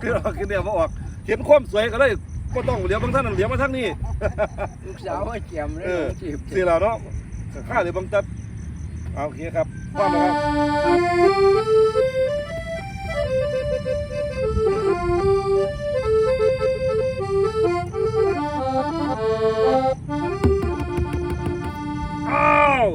อกคือออกคือเดียวมาออก เห็นความสวยก็เลยก็ต้องเหลียวบางท่านเหลียวมาทั้งนี้ลูกสาวไม่เจียมเลยอจีบเราเนาะข้าเหลียบางตัดเอาโอเคครับว่ามาครับอ้าว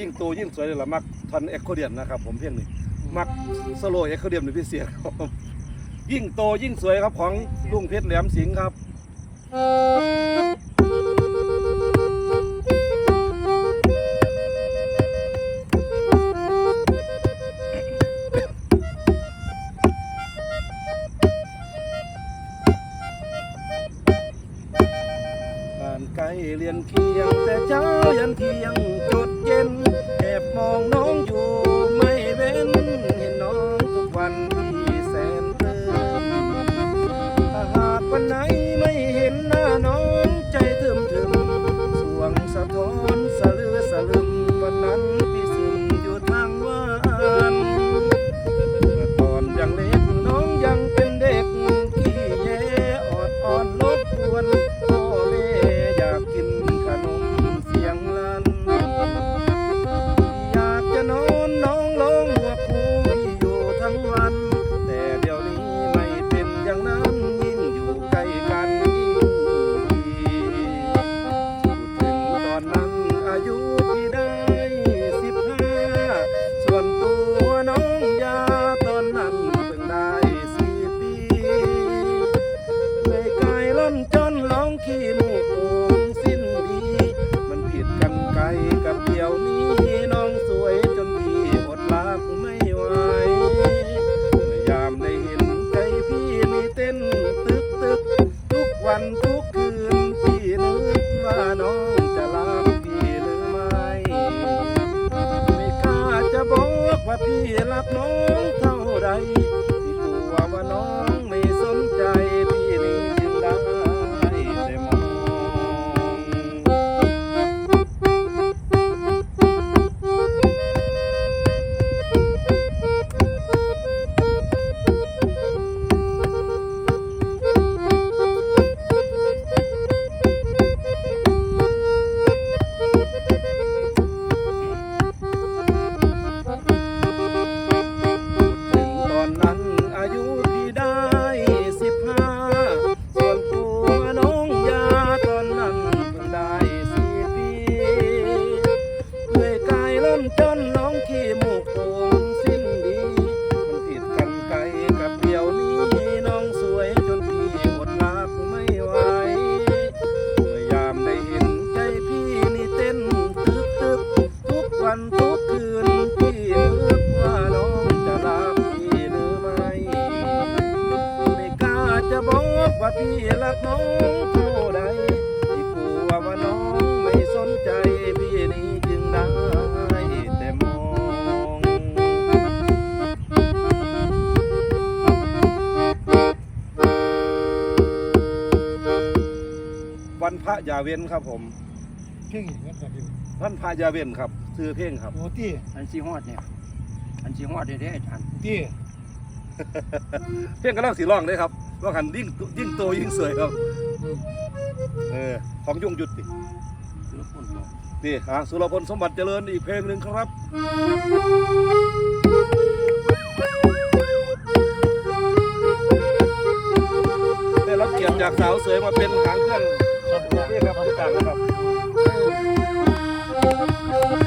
ยิ่งโตยิ่งสวยเลยล่ะมักทันเอ็กโคเดียมนะครับผมเพียงนี่มักสโลเอ็กโคเดียมเป็นพิเศษครับยิ่งโตยิ่งสวยครับของลุงเพชรแหลมสิงครับการไกลเรียนเคียงแต่เช้ายันเคียงจุดเย็น บมองน้องอยู่ ว่าพี่รัก พระยาเว้นครับผมเพ่งอีกนะครับพี่วันพระยาเว้นครับซื้อเพลงครับโอ้ตี้อันสีฮอดเนี่ย อันสีฮอดเด้ๆอาจารย์ตี้เพลงกำลังสีร้องเลยครับว่าขันยิ่งยิ่งโตยิ่งสวยครับเออของยงยุติสุรพลบอกนี่ฮะสุรพลสมบัติเจริญอีกเพลงหนึ่งครับได้รับเกียรติจากสาวสวยมาเป็นหางเครื่อง ครับ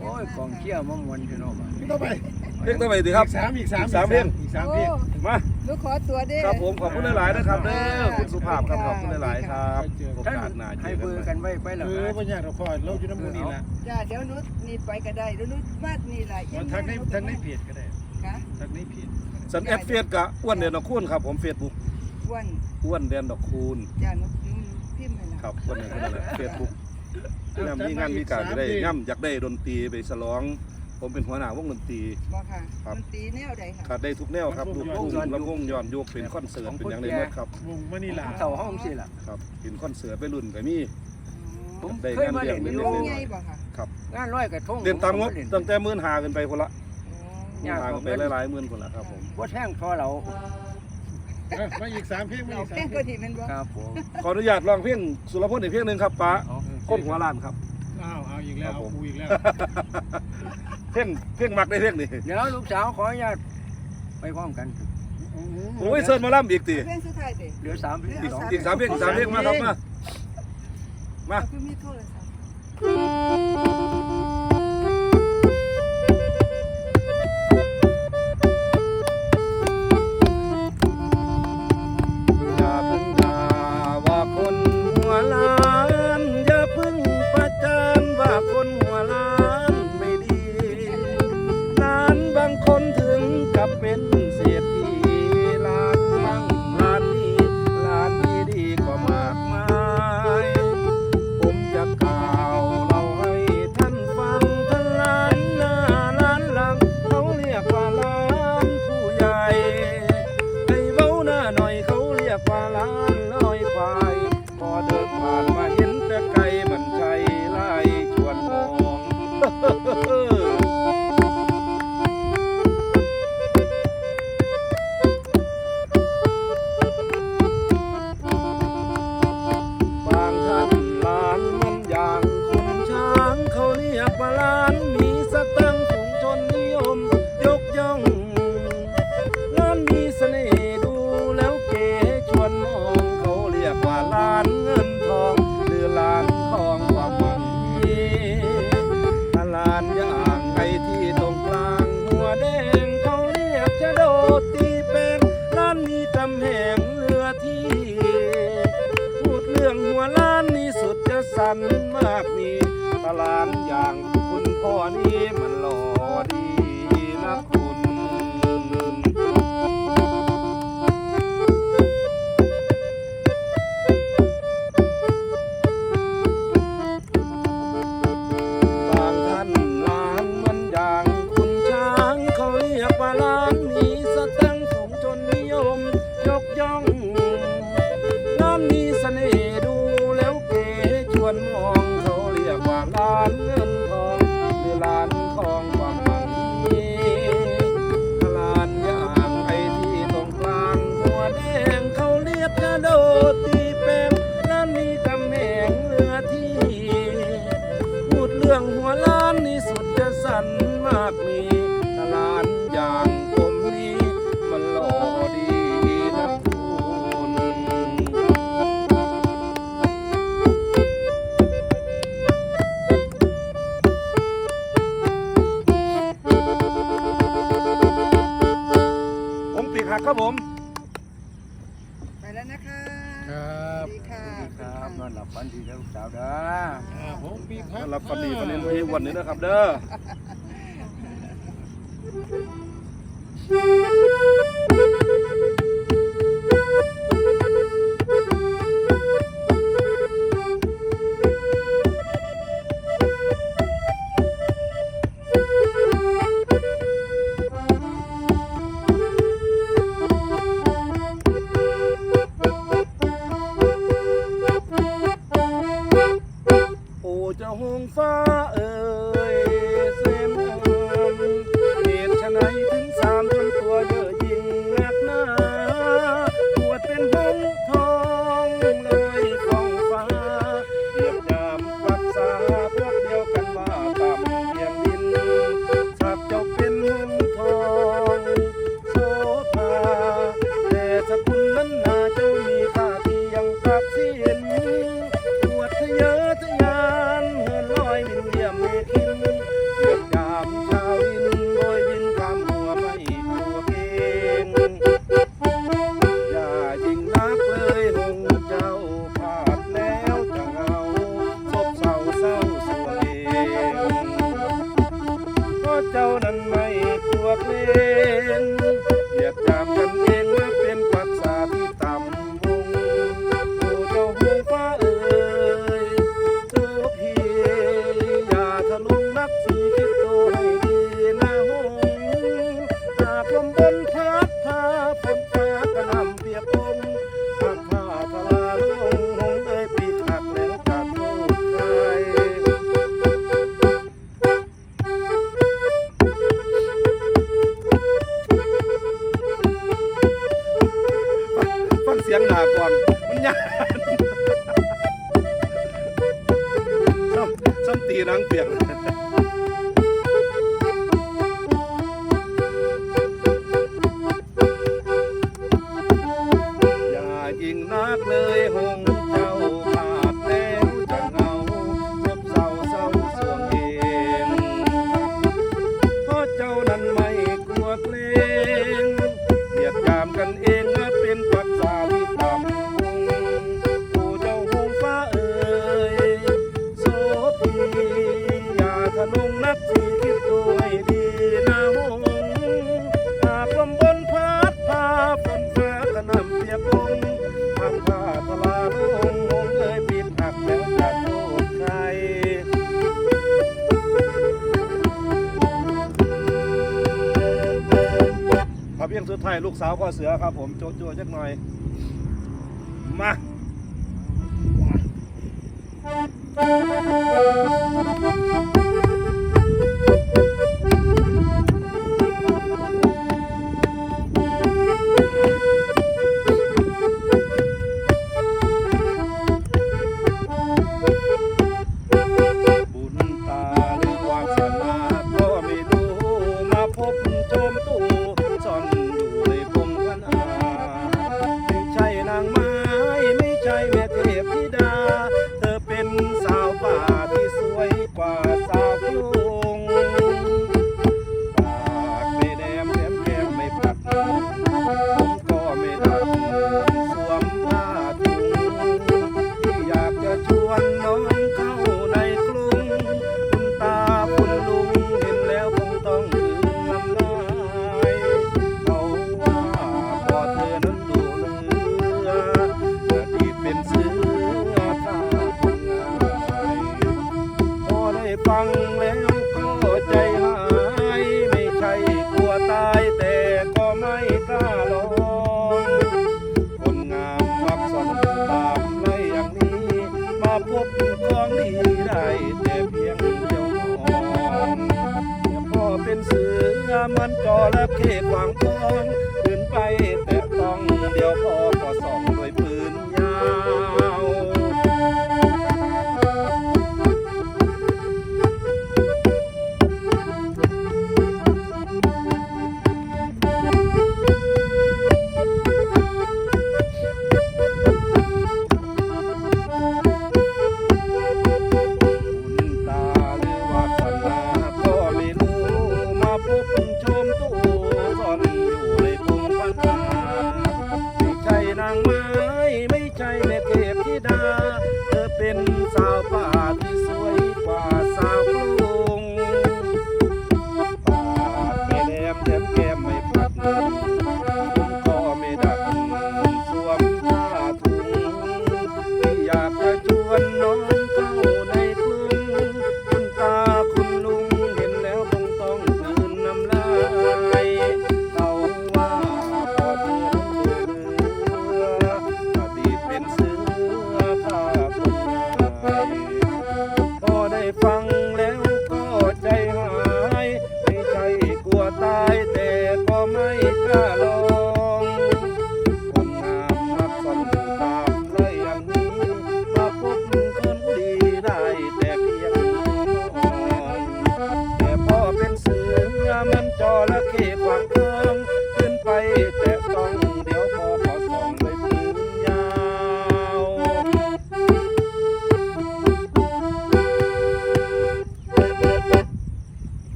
โอ้ยกองเชี่ยวมามวนพี่น้องต่อไปเรียกได้ไหมดีครับอีกสามอีกสามสามเพลงอีกสามเพลงมาลูกขอตัวเด้ครับผมขอบคุณหลายๆนะครับเด้อคุณสุภาพครับขอบคุณหลายๆครับโอกาสหน้าเจให้อเบอร์กักันนไว้ไปแล้วเออปัญญาเราคอยเราอยู่น้ำมูนี่แหละจ้าเดี๋ยวนุชนี่ไปก็ได้เดี๋ยวนุชมาดนี่แหละมาทางในทางในเพจก็ได้คะทางในเพจสันแอดเฟซกะอ้วนเดนดอกคูณครับผมเฟซบุ๊กอ้วนอ้วนเดนดอกคูณจ้านุชพิมพ์ให้ละครับอ้วนเดนคนนั้นเฟซบุ๊ก ย่ำมีงานมีการจะได้ย่ำอยากได้ดนตรีไปฉลอง ผมเป็นหัวหน้าวงดนตรีบ่ค่ะครับมันตีแนวใดค่ะขาดได้ทุกแนวครับลูกทุ่งลำวงย้อนยุคเป็นคอนเสิร์ตเป็นอย่างไรหมดครับวงมณีลาเต่าห้องสิล่ะครับเป็นคอนเสิร์ตไปรุ่นก็มีผมได้เคยมาเล่นงานเลี้อยงยู่วงใหญ่บ่ค่ะครับงานร้อยกระทงเรียนตามงบผก็ล่นตั้งแต่หมื่นหาขึ้นไปคนละอ๋อหมื่นหาขึ้นไปหลายๆหมื่นคนละครับผมบ่แท่งทอเราเอ้ยมาอีกสามเพลงมาเราอีกสาแป้มงเพลก็งที่แมันบ่ครับผมขออนุญาตร้องเพลงสุรพลอีกเพลงหนึ่งครับป้าเอา ก้นหัวล้านครับ อ้าวเอาอีกแล้วเอากูอีกแล้วเพลงเพลงมักได้เพลงนี้เดี๋ยวลูกสาวขออนุญาตไปพร้อมกัน โอ้ยเซิร์นมาล่ำอีกตีเพลงสุดท้ายเด้เหลือสามเพลงอีกสองอีกสามเพลงอีกสามเพลงมาครับมามาคือมีโทรศัพท์ พอเดินผ่านมาเห็นแต่ไก่มันใจไล่ชวนมอง ตีเป็นล้านมีตำแหงเรือที่ พูดเรื่องหัวล้านนี่สุดจะสั่นมากนี่ตลาดอย่างคุณพ่อนี่มัน วนมอ ผมปีกหักครับผม ไปแล้วนะคะครับดีค่ะครับนอนหลับฝันดีแล้วลูกสาวเด้ออ่าผมปีกครับรับฟันดีฟันเล่นที่วันนี้นะครับเด้อ เจ้าหงฟ้าเอ่ย สาวก็เสือครับผมโจโจจักหน่อย อมันจอและเขตหวางพองขึ้นไปแต่ต้องเดียวพอก็สองด้วยปืนยา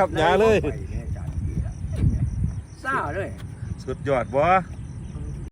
ครับยาเลยซ่าเลย สุดยอดบ่